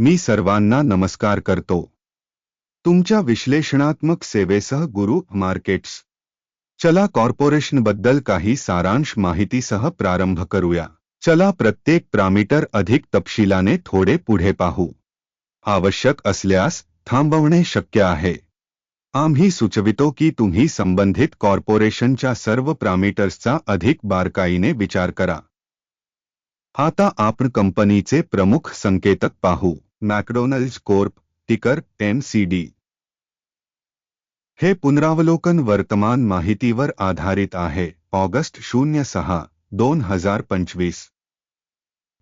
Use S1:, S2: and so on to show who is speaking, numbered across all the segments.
S1: मी सर्वांना नमस्कार करतो. तुमच्या विश्लेषणात्मक सेवेसह गुरु मार्केट्स. चला कॉर्पोरेशनबद्दल काही सारांश माहितीसह प्रारंभ करूया. चला प्रत्येक प्रामीटर अधिक तपशिलाने थोडे पुढे पाहू. आवश्यक असल्यास थांबवणे शक्य आहे. आम्ही सुचवितो की तुम्ही संबंधित कॉर्पोरेशनच्या सर्व प्रामीटर्सचा अधिक बारकाईने विचार करा. आता आपण कंपनीचे प्रमुख संकेतक पाहू. मॅकडोनल्ड्स कोर्प टिकर एमसीडी हे पुनरावलोकन वर्तमान माहितीवर आधारित आहे. ऑगस्ट शून्य सहा, दोन हज़ार पंचवीस.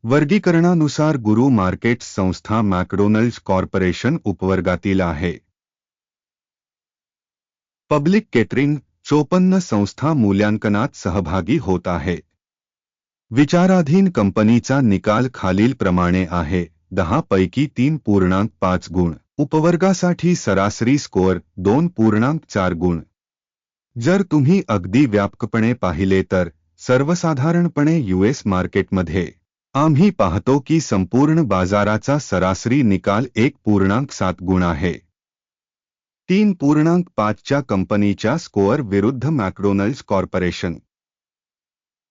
S1: वर्गीकरणानुसार गुरु मार्केट्स संस्था मॅकडोनल्ड्स कॉर्पोरेशन उपवर्गातील आहे. पब्लिक केटरिंग, चोपन्न संस्था मूल्यांकनात सहभागी होत आहे. विचाराधीन कंपनीचा निकाल खालील खालीलप्रमाणे आहे. दहा पैकी तीन पूर्णांक पाच गुण. उपवर्गासाठी सरासरी स्कोअर दोन पूर्णांक चार गुण. जर तुम्ही अगदी व्यापकपणे पाहिले तर, सर्वसाधारणपणे यूएस मार्केटमध्ये, आम्ही पाहतो की संपूर्ण बाजाराचा सरासरी निकाल एक पूर्णांक सात गुण आहे. तीन पूर्णांक पाचच्या कंपनीच्या स्कोअर विरुद्ध मॅकडोनल्ड्स कॉर्पोरेशन.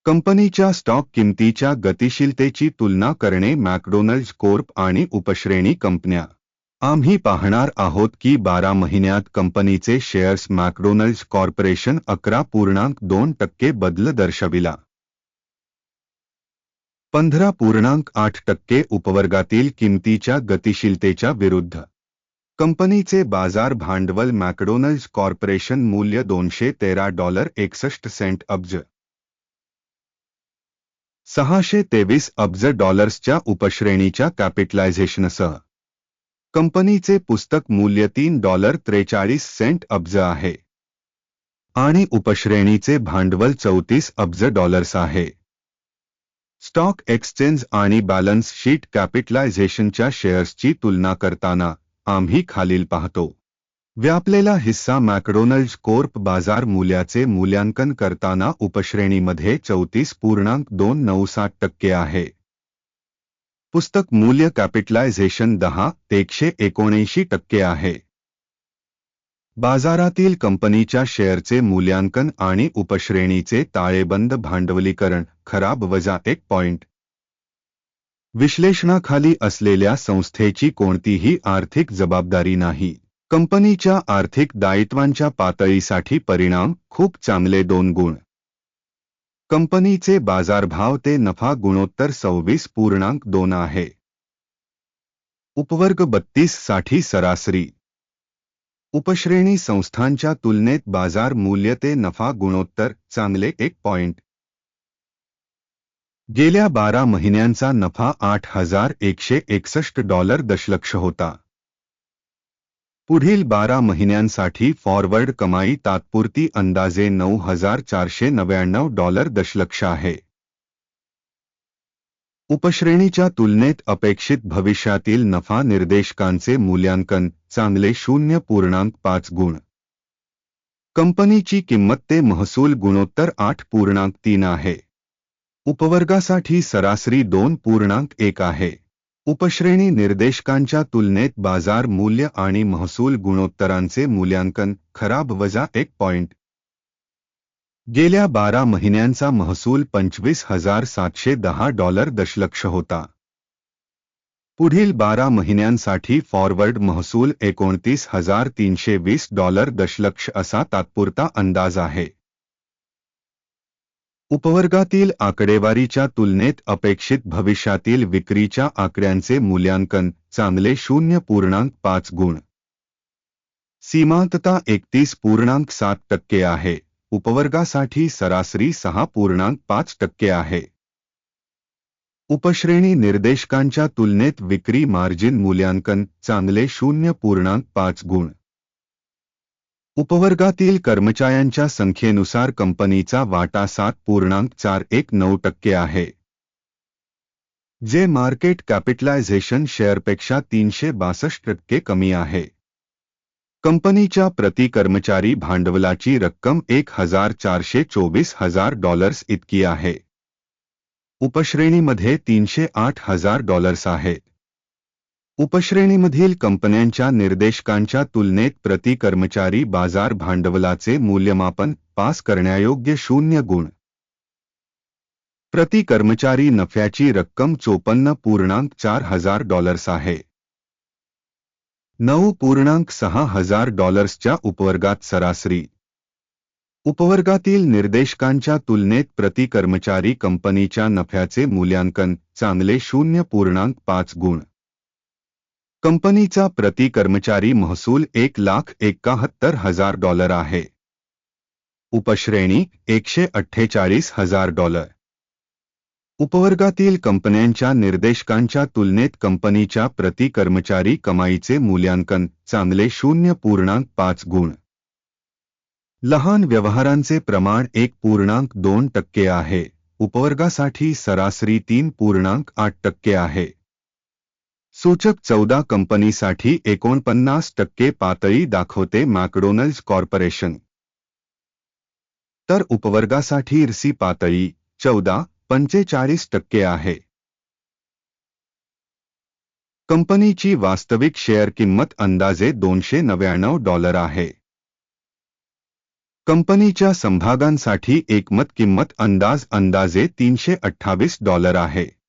S1: कंपनीच्या स्टॉक किमतीच्या गतिशीलतेची तुलना करणे मॅकडोनल्ड्स कोर्प आणि उपश्रेणी कंपन्या. आम्ही पाहणार आहोत की बारा महिन्यात कंपनीचे शेअर्स मॅकडोनल्ड्स कॉर्पोरेशन अकरा पूर्णांक दोन टक्के बदल दर्शविला. पंधरा पूर्णांक आठ टक्के उपवर्गातील किमतीच्या गतिशीलतेच्या विरुद्ध. कंपनीचे बाजार भांडवल मॅकडोनल्ड्स कॉर्पोरेशन मूल्य दोनशे तेरा डॉलर एकसष्ट सेंट अब्ज. सहाशे तेवीस अब्ज डॉलर्सच्या उपश्रेणीच्या कॅपिटलायझेशनसह. कंपनीचे पुस्तक मूल्य तीन डॉलर त्रेचाळीस सेंट अब्ज आहे. आणि उपश्रेणीचे भांडवल चौतीस अब्ज डॉलर्स आहे. स्टॉक एक्सचेंज आणि बॅलन्स शीट कॅपिटलायझेशनच्या शेअर्सची तुलना करताना आम्ही खालील पाहतो. व्यापलेला हिस्सा मॅकडोनल्ड कोर्प बाजार मूल्याचे मूल्यांकन करताना उपश्रेणीमध्ये चौतीस पूर्णांक दोन नऊ सात टक्के आहे. पुस्तक मूल्य कॅपिटलायझेशन दहा एकशे एकोणऐंशी टक्के आहे. बाजारातील कंपनीच्या शेअरचे मूल्यांकन आणि उपश्रेणीचे ताळेबंद भांडवलीकरण खराब वजा एक पॉइंट. विश्लेषणाखाली असलेल्या संस्थेची कोणतीही आर्थिक जबाबदारी नाही. कंपनीच्या आर्थिक दायित्वांच्या पातळीसाठी परिणाम खूप चांगले दोन गुण. कंपनी कंपनीचे बाजारभाव ते नफा गुणोत्तर सव्वीस पूर्णांक दोन आहे. उपवर्ग बत्तीस साठी सरासरी. उपश्रेणी संस्थांच्या तुलनेत बाज़ार मूल्य ते नफा गुणोत्तर चांगले एक पॉइंट. गेल्या बारा महिन्यांचा नफा आठ हज़ार एकशे एकसष्ट डॉलर दशलक्ष होता. पुढील बारा महिन्यांसाठी फॉरवर्ड कमाई तात्पुरती अंदाजे नऊ हजार चारशे नव्याण्णव डॉलर दशलक्ष आहे. उपश्रेणीच्या तुलनेत अपेक्षित भविष्यातील नफा निर्देशकांचे मूल्यांकन चांगले शून्य पूर्णांक पाच गुण. कंपनीची किंमत ते महसूल गुणोत्तर आठ पूर्णांक तीन आहे. उपवर्गासाठी सरासरी दोन पूर्णांक एक आहे. उपश्रेणी निर्देशकांच्या तुलनेत बाज़ार मूल्य आणि महसूल गुणोत्तरांचे मूल्यांकन खराब वजा एक पॉइंट. गेल्या बारा महिन्यांचा महसूल पंचवीस हज़ार सातशे दहा डॉलर दशलक्ष होता. पुढील बारा महिन्यांसाठी फॉरवर्ड महसूल एकोणतीस हज़ार तीनशे वीस डॉलर दशलक्ष असा तात्पुरता अंदाज आहे. उपवर्गातील आकडेवारीच्या तुलनेत अपेक्षित भविष्यातील विक्रीच्या आकड्यांचे मूल्यांकन चांगले शून्य पूर्णांक पाच गुण. सीमांतता एकतीस पूर्णांक सात टक्के आहे. उपवर्गासाठी सरासरी सहा पूर्णांक पाच टक्के आहे. उपश्रेणी निर्देशकांच्या तुलनेत विक्री मार्जिन मूल्यांकन चांगले शून्य पूर्णांक पाच गुण. उपवर्गातील कर्मचाऱ्यांच्या संख्येनुसार कंपनीचा वाटा सात पूर्णांक चार एक नऊ टक्के आहे. जे मार्केट कॅपिटलायझेशन शेअरपेक्षा तीनशे बासष्ट टक्के कमी आहे. कंपनीच्या प्रति कर्मचारी भांडवलाची रक्कम एक हजार चारशे चोवीस हजार डॉलर्स इतकी आहे. उपश्रेणीमध्ये तीनशे आठ हजार डॉलर्स आहेत उपश्रेणीमधील कंपन्यांच्या निर्देशकांच्या तुलनेत प्रति कर्मचारी बाजार भांडवलाचे मूल्यमापन पास करण्यायोग्य शून्य गुण. प्रति कर्मचारी नफ्याची रक्कम चोपन्न पूर्णांक चार हजार डॉलर्स आहे. नऊ पूर्णांक सहा हजार डॉलर्सच्या उपवर्गात सरासरी. उपवर्गातील निर्देशकांच्या तुलनेत प्रति कर्मचारी कंपनीच्या नफ्याचे मूल्यांकन चांगले शून्य पूर्णांक पाच गुण. कंपनीचा प्रति कर्मचारी महसूल एक लाख एकाहत्तर हजार डॉलर आहे. उपश्रेणी एकशे अठ्ठेचाळीस हजार डॉलर. उपवर्गातील कंपन्यांच्या निर्देशकांच्या तुलनेत कंपनीच्या प्रति कर्मचारी कमाईचे मूल्यांकन चांगले शून्य पूर्णांक पाच गुण. लहान व्यवहारांचे प्रमाण एक पूर्णांक दोन टक्के आहे. उपवर्गासाठी सरासरी तीन पूर्णांक आठ टक्के आहे. सूचक चौदा कंपनीसाठी एकोणपन्नास टक्के पातळी दाखवते मॅकडोनल्ड्स कॉर्पोरेशन. तर उपवर्गासाठी इरसी पातळी चौदा पंचेचाळीस टक्के आहे. कंपनीची वास्तविक शेअर किंमत अंदाजे दोनशे नव्याण्णव डॉलर आहे. कंपनीच्या संभागांसाठी एकमत किंमत अंदाज अंदाजे तीनशे अठ्ठावीस डॉलर आहे.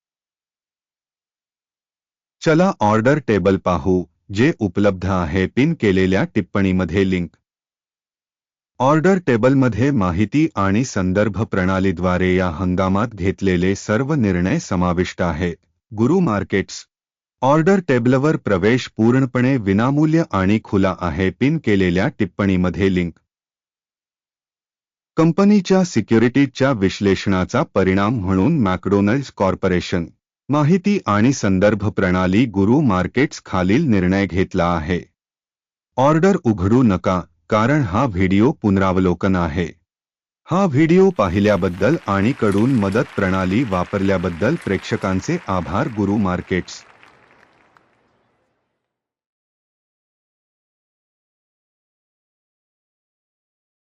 S1: चला ऑर्डर टेबल पाहू जे उपलब्ध आहे पिन केलेल्या टिप्पणीमध्ये लिंक. ऑर्डर टेबलमध्ये माहिती आणि संदर्भ प्रणालीद्वारे या हंगामात घेतलेले सर्व निर्णय समाविष्ट आहेत. गुरु मार्केट्स. ऑर्डर टेबलवर प्रवेश पूर्णपणे विनामूल्य आणि खुला आहे पिन केलेल्या टिप्पणीमध्ये लिंक. कंपनीच्या सिक्युरिटीजच्या विश्लेषणाचा परिणाम म्हणून मॅकडोनल्ड्स कॉर्पोरेशन. माहिती आणि संदर्भ प्रणाली गुरु मार्केट्स खालील निर्णय घेतला आहे. ऑर्डर उघडू नका कारण हा व्हिडिओ पुनरावलोकन आहे. हा व्हिडिओ पाहिल्याबद्दल आणि कडून मदत प्रणाली वापरल्याबद्दल प्रेक्षकांचे आभार गुरु मार्केट्स.